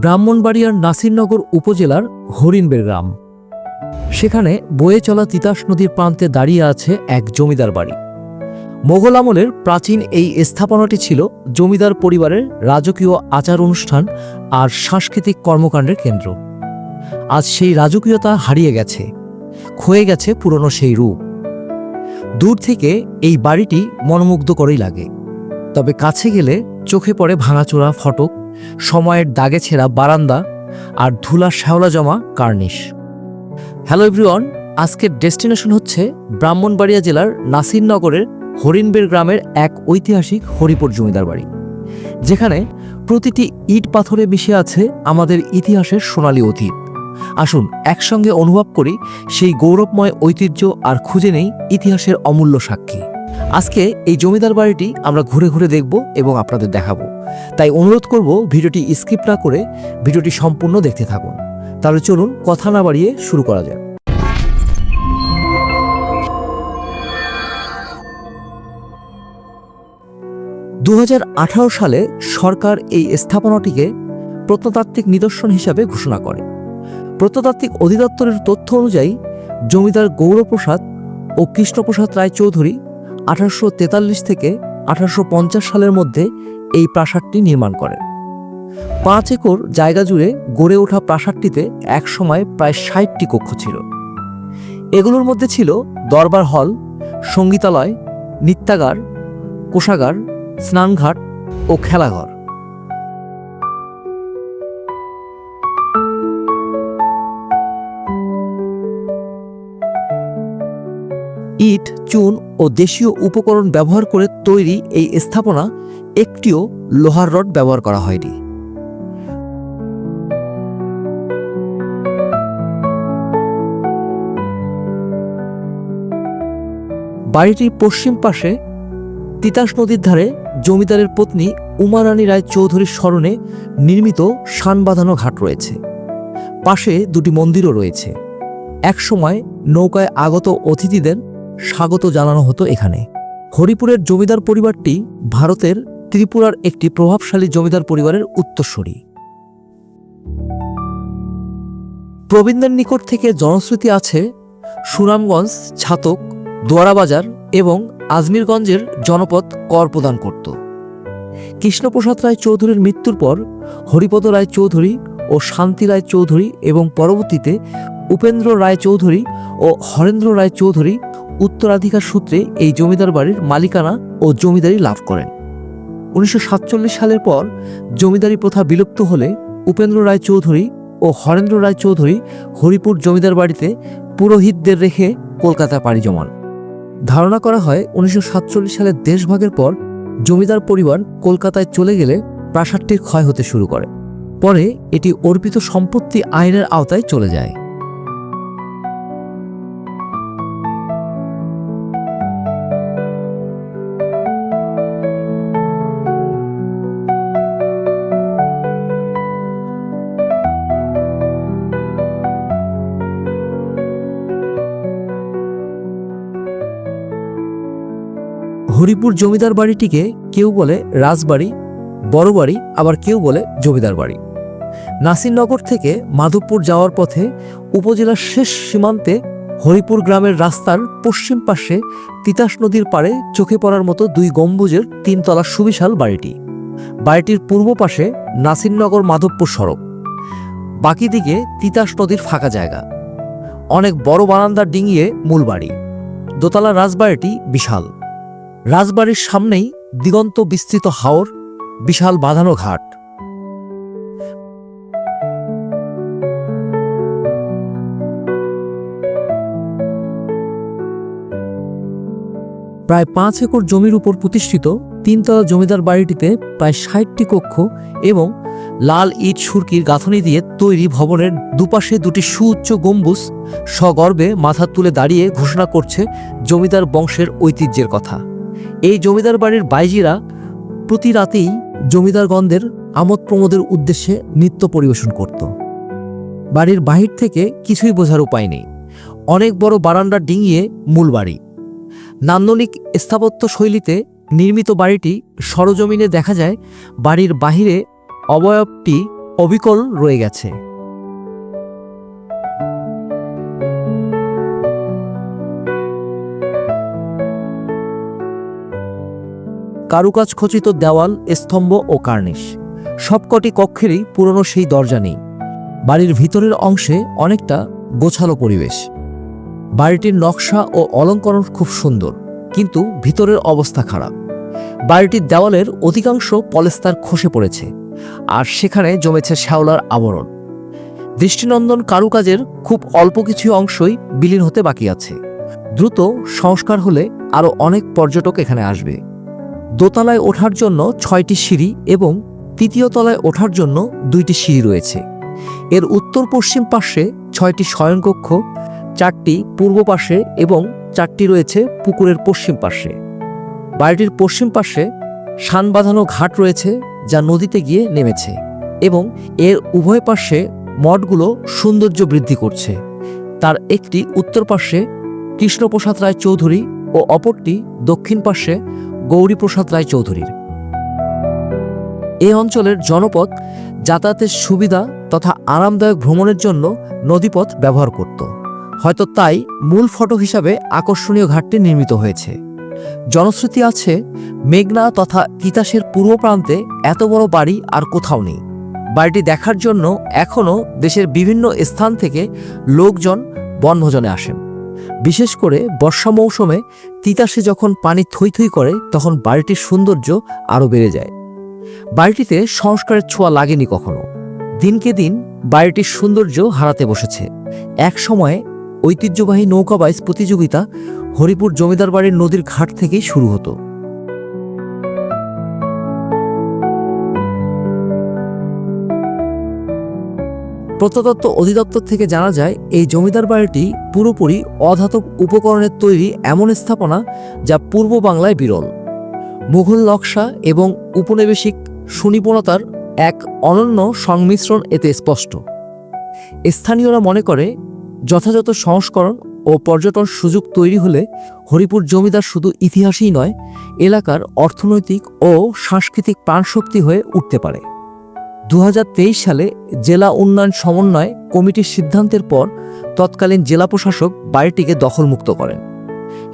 ব্রাহ্মণবাড়িয়ার নাসিরনগর উপজেলার হরিণবের গ্রাম। সেখানে বয়ে চলা তিতাস নদীর প্রান্তে দাঁড়িয়ে আছে এক জমিদার বাড়ি। মোগল আমলের প্রাচীন এই স্থাপনাটি ছিল জমিদার পরিবারের রাজকীয় আচার অনুষ্ঠান আর সাংস্কৃতিক কর্মকাণ্ডের কেন্দ্র। আজ সেই রাজকীয়তা হারিয়ে গেছে, ক্ষয়ে গেছে পুরনো সেই রূপ। দূর থেকে এই বাড়িটি মনোমুগ্ধ করেই লাগে, তবে কাছে গেলে চোখে পড়ে ভাঙাচোরা ফটক সময়ের দাগে ছেঁড়া বারান্দা আর ধুলা শ্যাওলা জমা কার্নিশ। হ্যালো এভরিওয়ান, আজকের ডেস্টিনেশন হচ্ছে ব্রাহ্মণবাড়িয়া জেলার নাসিরনগরের হরিণবের গ্রামের এক ঐতিহাসিক হরিপুর জমিদার বাড়ি, যেখানে প্রতিটি ইট পাথরে মিশে আছে আমাদের ইতিহাসের সোনালী অতীত। আসুন একসঙ্গে অনুভব করি সেই গৌরবময় ঐতিহ্য আর খুঁজে নেই ইতিহাসের অমূল্য সাক্ষী। আজকে এই জমিদার বাড়িটি আমরা ঘুরে ঘুরে দেখব এবং আপনাদের দেখাবো। তাই অনুরোধ করব ভিডিওটি স্কিপ না করে ভিডিওটি সম্পূর্ণ দেখতে থাকুন। তাহলে চলুন কথা না বাড়িয়ে শুরু করা যাক। দু সালে সরকার এই স্থাপনাটিকে প্রত্নতাত্ত্বিক নিদর্শন হিসাবে ঘোষণা করে। প্রত্নতাত্ত্বিক অধিদপ্তরের তথ্য অনুযায়ী জমিদার গৌরপ্রসাদ ও কৃষ্ণপ্রসাদ রায়চৌধুরী আঠারোশো তেতাল্লিশ থেকে আঠারোশো পঞ্চাশ সালের মধ্যে এই প্রাসাদটি নির্মাণ করেন পাঁচ একর জায়গা জুড়ে গড়ে ওঠা প্রাসাদটিতে একসময় প্রায় ষাটটি কক্ষ ছিল। এগুলোর মধ্যে ছিল দরবার হল, সঙ্গীতালয়, নিত্যাগার, কোষাগার, স্নানঘাট ও খেলাঘর। ইট, চুন ও দেশীয় উপকরণ ব্যবহার করে তৈরি এই স্থাপনা একটিও লোহার রড ব্যবহার করা হয়নি। বাড়িটির পশ্চিম পাশে তিতাস নদীর ধারে জমিদারের পত্নী উমারানী রায় চৌধুরীর স্মরণে নির্মিত শান বাঁধানো ঘাট রয়েছে। পাশে দুটি মন্দিরও রয়েছে। একসময় নৌকায় আগত অতিথিদের স্বাগত জানানো হতো এখানে। হরিপুরের জমিদার পরিবারটি ভারতের ত্রিপুরার একটি প্রভাবশালী জমিদার পরিবারের উত্তরসূরি। প্রবীণদের নিকট থেকে জনশ্রুতি আছে সুনামগঞ্জ, ছাতক, দোয়ারাবাজার এবং আজমিরগঞ্জের জনপদ কর প্রদান করত। কৃষ্ণপ্রসাদ রায় চৌধুরীর মৃত্যুর পর হরিপদ রায় চৌধুরী ও শান্তি রায় চৌধুরী এবং পরবর্তীতে উপেন্দ্র রায় চৌধুরী ও হরেন্দ্র রায় চৌধুরী উত্তরাধিকার সূত্রে এই জমিদার বাড়ির মালিকানা ও জমিদারি লাভ করেন। উনিশশো সাতচল্লিশ সালের পর জমিদারি প্রথা বিলুপ্ত হলে উপেন্দ্র রায় চৌধুরী ও হরেন্দ্র রায় চৌধুরী হরিপুর জমিদার বাড়িতে পুরোহিতদের রেখে কলকাতা পাড়ি জমান। ধারণা করা হয় উনিশশো সাতচল্লিশ সালের দেশভাগের পর জমিদার পরিবার কলকাতায় চলে গেলে প্রাসাদটির ক্ষয় হতে শুরু করে। পরে এটি অর্পিত সম্পত্তি আইনের আওতায় চলে যায়। হরিপুর জমিদার বাড়িটিকে কেউ বলে রাজবাড়ি, বড় বাড়ি, আবার কেউ বলে জমিদার বাড়ি। নাসিরনগর থেকে মাধবপুর যাওয়ার পথে উপজেলার শেষ সীমান্তে হরিপুর গ্রামের রাস্তার পশ্চিম পাশে তিতাস নদীর পাড়ে চোখে পড়ার মতো দুই গম্বুজের তিনতলা সুবিশাল বাড়িটি। বাড়িটির পূর্ব পাশে নাসিরনগর মাধবপুর সড়ক। বাকি দিকে তিতাস নদীর ফাঁকা জায়গা। অনেক বড় বারান্দা ডিঙিয়ে মূল বাড়ি। দোতলা রাজবাড়িটি বিশাল। রাজবাড়ির সামনেই দিগন্ত বিস্তৃত হাওর, বিশাল বাঁধানো ঘাট। প্রায় পাঁচ একর জমির উপর প্রতিষ্ঠিত তিনতলা জমিদার বাড়িটিতে প্রায় ষাটটি কক্ষ এবং লাল ইট সুরকির গাঁথনি দিয়ে তৈরি ভবনের দুপাশে দুটি সুউচ্চ গম্বুজ সগর্বে মাথা তুলে দাঁড়িয়ে ঘোষণা করছে জমিদার বংশের ঐতিহ্যের কথা। এই জমিদার বাড়ির বাইজিরা প্রতি রাতেই জমিদারগণদের আমোদ প্রমোদের উদ্দেশ্যে নৃত্য পরিবেশন করত। বাড়ির বাহির থেকে কিছুই বোঝার উপায় নেই। অনেক বড় বারান্দা ডিঙিয়ে মূল বাড়ি। নান্দনিক স্থাপত্য শৈলীতে নির্মিত বাড়িটি সরজমিনে দেখা যায়, বাড়ির বাহিরে অবয়বটি অবিকল রয়ে গেছে। কারুকাজ খচিত দেওয়াল, স্তম্ভ ও কার্নিশ। সবকটি কক্ষেরই পুরনো সেই দরজা নেই। বাড়ির ভিতরের অংশে অনেকটা গোছালো পরিবেশ। বাড়িটির নকশা ও অলঙ্করণ খুব সুন্দর, কিন্তু ভিতরের অবস্থা খারাপ। বাড়িটির দেওয়ালের অধিকাংশ পলেস্তার খসে পড়েছে, আর সেখানে জমেছে শ্যাওলার আবরণ। দৃষ্টিনন্দন কারুকাজের খুব অল্প কিছু অংশই বিলীন হতে বাকি আছে। দ্রুত সংস্কার হলে আরও অনেক পর্যটক এখানে আসবে। দোতলায় ওঠার জন্য ছয়টি সিঁড়ি এবং তৃতীয় তলায় ওঠার জন্য দুইটি সিঁড়ি রয়েছে। এর উত্তর পশ্চিম পাশে ছয়টি শয়নকক্ষ চারটি পূর্ব পাশে এবং চারটি রয়েছে পুকুরের পশ্চিম পাশে। বাড়িটির পশ্চিম পাশে শান বাঁধানো ঘাট রয়েছে যা নদীতে গিয়ে নেমেছে এবং এর উভয় পাশে মঠগুলো সৌন্দর্য বৃদ্ধি করছে। তার একটি উত্তর পাশে কৃষ্ণপ্রসাদ রায় চৌধুরী ও অপরটি দক্ষিণ পাশে গৌরীপ্রসাদ রায় চৌধুরীর এই অঞ্চলের জনপদ যাতায়াতের সুবিধা তথা আরামদায়ক ভ্রমণের জন্য নদীপথ ব্যবহার করত। হয়তো তাই মূল ফটক হিসাবে আকর্ষণীয় ঘাটটি নির্মিত হয়েছে। জনশ্রুতি আছে, মেঘনা তথা তিতাসের পূর্ব প্রান্তে এত বড় বাড়ি আর কোথাও নেই। বাড়িটি দেখার জন্য এখনও দেশের বিভিন্ন স্থান থেকে লোকজন বনভোজনে আসেন। বিশেষ করে বর্ষা মৌসুমে তিতাসে যখন পানি থই থই করে, তখন বাড়িটির সৌন্দর্য আরও বেড়ে যায়। বাড়িটিতে সংস্কারের ছোঁয়া লাগেনি কখনো। দিনকে দিন বাড়িটির সৌন্দর্য হারাতে বসেছে। এক সময়ে ঐতিহ্যবাহী নৌকা নৌকাবাইজ প্রতিযোগিতা হরিপুর জমিদার বাড়ির নদীর ঘাট থেকেই শুরু হতো। প্রত্নতত্ত্ব অধিদপ্তর থেকে জানা যায়, এই জমিদার বাড়িটি পুরোপুরি অধাতব উপকরণের তৈরি এমন স্থাপনা যা পূর্ব বাংলায় বিরল। মুঘল নকশা এবং উপনিবেশিক সুনিপুণতার এক অনন্য সংমিশ্রণ এতে স্পষ্ট। স্থানীয়রা মনে করে, যথাযথ সংস্করণ ও পর্যটন সুযোগ তৈরি হলে হরিপুর জমিদার শুধু ইতিহাসই নয়, এলাকার অর্থনৈতিক ও সাংস্কৃতিক প্রাণশক্তি হয়ে উঠতে পারে। দু হাজার তেইশ সালে জেলা উন্নয়ন সমন্বয় কমিটির সিদ্ধান্তের পর তৎকালীন জেলা প্রশাসক বাড়িটিকে দখলমুক্ত করেন।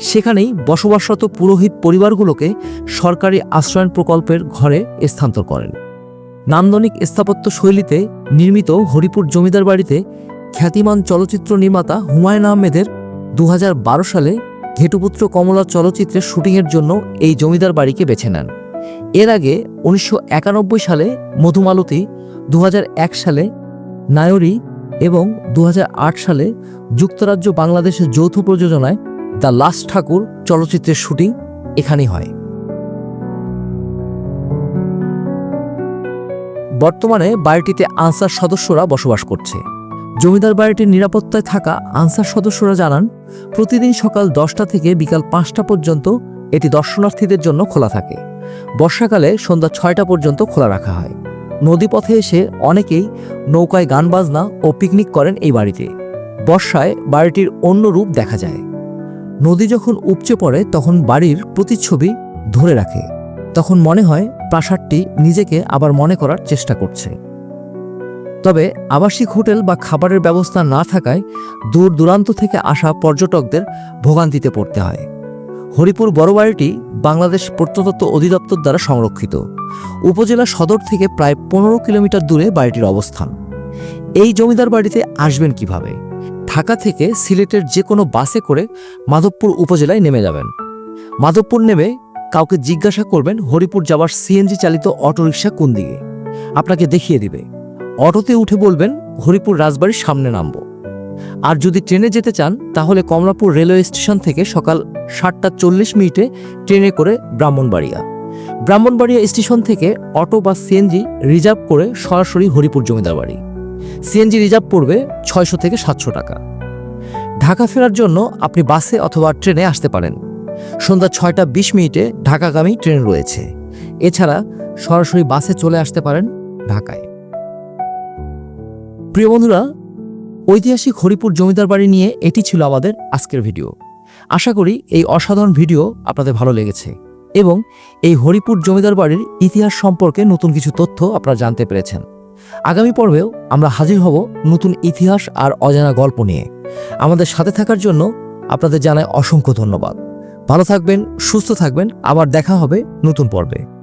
সেখানেই বসবাসরত পুরোহিত পরিবারগুলোকে সরকারি আশ্রয়ণ প্রকল্পের ঘরে স্থানান্তর করেন। নান্দনিক স্থাপত্য শৈলীতে নির্মিত হরিপুর জমিদার বাড়িতে খ্যাতিমান চলচ্চিত্র নির্মাতা হুমায়ুন আহমেদের দু হাজার বারো সালে ঘেটুপুত্র কমলা চলচ্চিত্রের শুটিংয়ের জন্য এই জমিদার বাড়িকে বেছে নেন। এর আগে উনিশশো একানব্বই সালে মধুমালতী দু হাজার এক সালে নায়রি এবং দু হাজার আট সালে যুক্তরাজ্য বাংলাদেশের যৌথ প্রযোজনায় দ্য লাস্ট ঠাকুর চলচ্চিত্রের শুটিং এখানেই হয়। বর্তমানে বাড়িটিতে আনসার সদস্যরা বসবাস করছে। জমিদার বাড়িটির নিরাপত্তায় থাকা আনসার সদস্যরা জানান, প্রতিদিন সকাল দশটা থেকে বিকাল পাঁচটা পর্যন্ত এটি দর্শনার্থীদের জন্য খোলা থাকে। বর্ষাকালে সন্ধ্যা ছয়টা পর্যন্ত খোলা রাখা হয়। নদীপথে এসে অনেকেই নৌকায় গান বাজনা ও পিকনিক করেন এই বাড়িতে। বর্ষায় বাড়িটির অন্য রূপ দেখা যায়। নদী যখন উপচে পড়ে, তখন বাড়ির প্রতিচ্ছবি ধরে রাখে। তখন মনে হয় প্রাসাদটি নিজেকে আবার মনে করার চেষ্টা করছে। তবে আবাসিক হোটেল বা খাবারের ব্যবস্থা না থাকায় দূর দূরান্ত থেকে আসা পর্যটকদের ভোগান্তিতে পড়তে হয়। হরিপুর বড় বাড়িটি বাংলাদেশ প্রত্নতত্ত্ব অধিদপ্তর দ্বারা সংরক্ষিত। উপজেলা সদর থেকে প্রায় পনেরো কিলোমিটার দূরে বাড়িটির অবস্থান। এই জমিদার বাড়িতে আসবেন কীভাবে? ঢাকা থেকে সিলেটের যে কোনো বাসে করে মাধবপুর উপজেলায় নেমে যাবেন। মাধবপুর নেমে কাউকে জিজ্ঞাসা করবেন হরিপুর যাওয়ার সিএনজি চালিত অটোরিকশা কোন দিকে। আপনাকে দেখিয়ে দিবে। অটোতে উঠে বলবেন, হরিপুর রাজবাড়ির সামনে নামব। আর যদি ট্রেনে যেতে চান, তাহলে কমলাপুর রেলওয়ে স্টেশন থেকে সকাল সাতটা চল্লিশ মিনিটে ট্রেনে করে ব্রাহ্মণবাড়িয়া। ব্রাহ্মণবাড়িয়া স্টেশন থেকে অটো বা সিএনজি রিজার্ভ করে সরাসরি হরিপুর জমিদার বাড়ি সিএনজি রিজার্ভ পড়বে ছয়শো থেকে সাতশো টাকা। ঢাকা ফেরার জন্য আপনি বাসে অথবা ট্রেনে আসতে পারেন। সন্ধ্যা ছয়টা বিশ মিনিটে ঢাকাগামী ট্রেন রয়েছে। এছাড়া সরাসরি বাসে চলে আসতে পারেন ঢাকায়। প্রিয় বন্ধুরা ঐতিহাসিক হরিপুর জমিদার বাড়ি নিয়ে এটি ছিল আমাদের আজকের ভিডিও। আশা করি এই অসাধারণ ভিডিও আপনাদের ভালো লেগেছে এবং এই হরিপুর জমিদার বাড়ির ইতিহাস সম্পর্কে নতুন কিছু তথ্য আপনারা জানতে পেরেছেন। আগামী পর্বেও আমরা হাজির হব নতুন ইতিহাস আর অজানা গল্প নিয়ে। আমাদের সাথে থাকার জন্য আপনাদের জানায় অসংখ্য ধন্যবাদ। ভালো থাকবেন, সুস্থ থাকবেন। আবার দেখা হবে নতুন পর্বে।